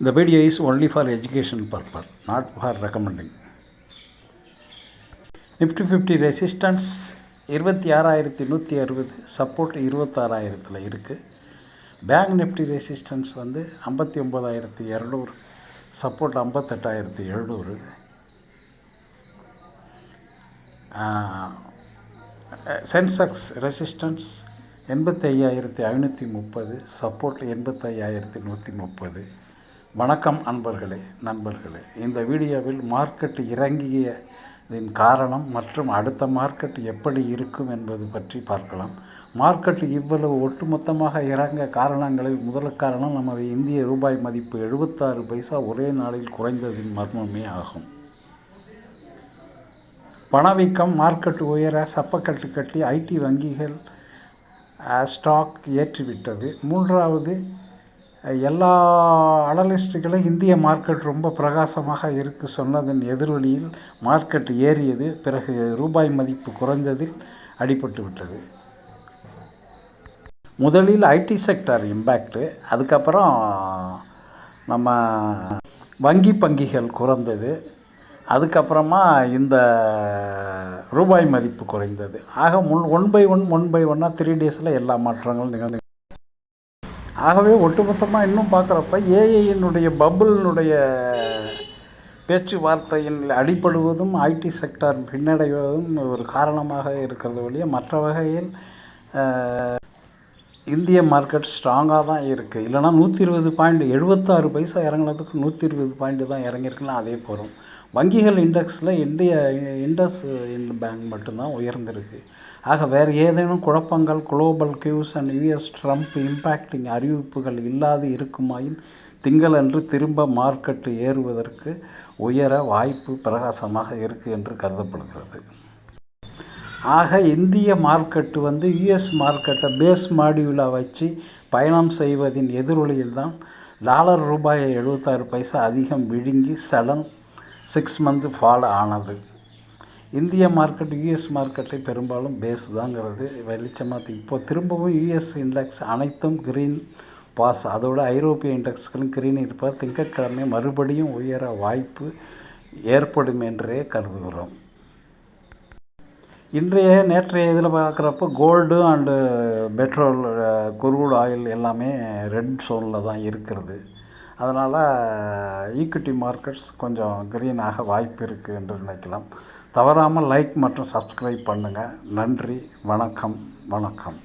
The video is only for education purpose, not for recommending. Nifty fifty resistance இருபத்தி ஆறாயிரத்தி நூற்றி அறுபது support இருபத்தாறாயிரத்தில் இருக்குது பேங்க் நிஃப்டி ரெசிஸ்டன்ஸ் வந்து ஐம்பத்தி ஒம்பதாயிரத்தி இரநூறு சப்போர்ட் ஐம்பத்தெட்டாயிரத்தி எழுநூறு. சென்செக்ஸ் ரெசிஸ்டன்ஸ் எண்பத்தி ஐயாயிரத்தி ஐநூற்றி முப்பது சப்போர்ட் எண்பத்தையாயிரத்தி நூற்றி முப்பது. வணக்கம் அன்பர்களே நண்பர்களே. இந்த வீடியோவில் மார்க்கெட் இறங்கியதின் காரணம் மற்றும் அடுத்த மார்க்கெட் எப்படி இருக்கும் என்பது பற்றி பார்க்கலாம். மார்க்கெட் இவ்வளவு ஒட்டுமொத்தமாக இறங்க காரணங்களில் முதல் காரணம் நமது இந்திய ரூபாய் மதிப்பு எழுபத்தாறு பைசா ஒரே நாளில் குறைந்ததின் மர்மமே ஆகும். பணவீக்கம் மார்க்கெட் உயர சப்பக்கட்டு கட்டி ஐடி வங்கிகள் ஸ்டாக் ஏற்றிவிட்டது. மூன்றாவது எல்லா அனலிஸ்ட்டுகளும் இந்திய மார்க்கெட் ரொம்ப பிரகாசமாக இருக்கு சொன்னதன் எதிரொலியில் மார்க்கெட் ஏறியது பிறகு ரூபாய் மதிப்பு குறைந்ததில் அடிபட்டு விட்டது. முதலில் ஐடி செக்டார் இம்பேக்டு அதுக்கப்புறம் நம்ம வங்கி பங்கிகள் குறைந்தது அதுக்கப்புறமா இந்த ரூபாய் மதிப்பு குறைந்தது. ஆக முன் one by one one by ஒன்னாக த்ரீ டேஸில் எல்லா மாற்றங்களும் நிகழ்ந்து ஆகவே ஒட்டுமொத்தமாக இன்னும் பார்க்குறப்ப ஏஐயினுடைய பபுளினுடைய பேச்சுவார்த்தையின் அடிப்படுவதும் ஐடி செக்டார் பின்னடைவதும் ஒரு காரணமாக இருக்கிறது ஒழிய மற்ற வகையில் இந்திய மார்க்கெட் ஸ்ட்ராங்காக தான் இருக்குது இல்லைனா நூற்றி இருபது பாயிண்ட் எழுபத்தாறு பைசா இறங்கினதுக்கு நூற்றி இருபது பாயிண்ட் தான் இறங்கியிருக்குன்னா அதே போகிறோம் வங்கிகள் இண்டெக்ஸில் இந்திய இண்டஸ் இண்ட் பேங்க் மட்டும்தான் உயர்ந்திருக்கு. ஆக வேறு ஏதேனும் குழப்பங்கள் global cues and US Trump impacting அறிவிப்புகள் இல்லாது இருக்குமாயின் திங்களன்று திரும்ப மார்க்கெட்டு ஏறுவதற்கு உயர வாய்ப்பு பிரகாசமாக இருக்குது என்று கருதப்படுகிறது. ஆக இந்திய மார்க்கெட்டு வந்து யுஎஸ் மார்க்கெட்டை பேஸ் மாடியூலாக வச்சு பயணம் செய்வதின் எதிரொலியில் தான் டாலர் ரூபாய் எழுபத்தாறு பைசா அதிகம் விழுங்கி சடன் சிக்ஸ் மந்த் ஃபால் ஆனது. இந்திய மார்க்கெட் யுஎஸ் மார்க்கெட்டை பெரும்பாலும் பேஸ் தாங்கிறது. வெளிச்சமாக இப்போ திரும்பவும் யுஎஸ் இண்டெக்ஸ் அனைத்தும் க்ரீன் பாஸ் அதோட ஐரோப்பிய இண்டெக்ஸ்களும் க்ரீன் இருப்பார் திங்கட்கிழமை மறுபடியும் உயர வாய்ப்பு ஏற்படும் என்றே கருதுகிறோம். இன்றைய நேற்றைய இதில் பார்க்குறப்போ gold and petrol crude oil எல்லாமே ரெட் சோனில் தான் இருக்கிறது. அதனால் ஈக்விட்டி மார்க்கெட்ஸ் கொஞ்சம் க்ரீனாக வாய்ப்பு இருக்குது என்று நினைக்கலாம். தவறாமல் லைக் மற்றும் சப்ஸ்கிரைப் பண்ணுங்கள் நன்றி வணக்கம் வணக்கம்.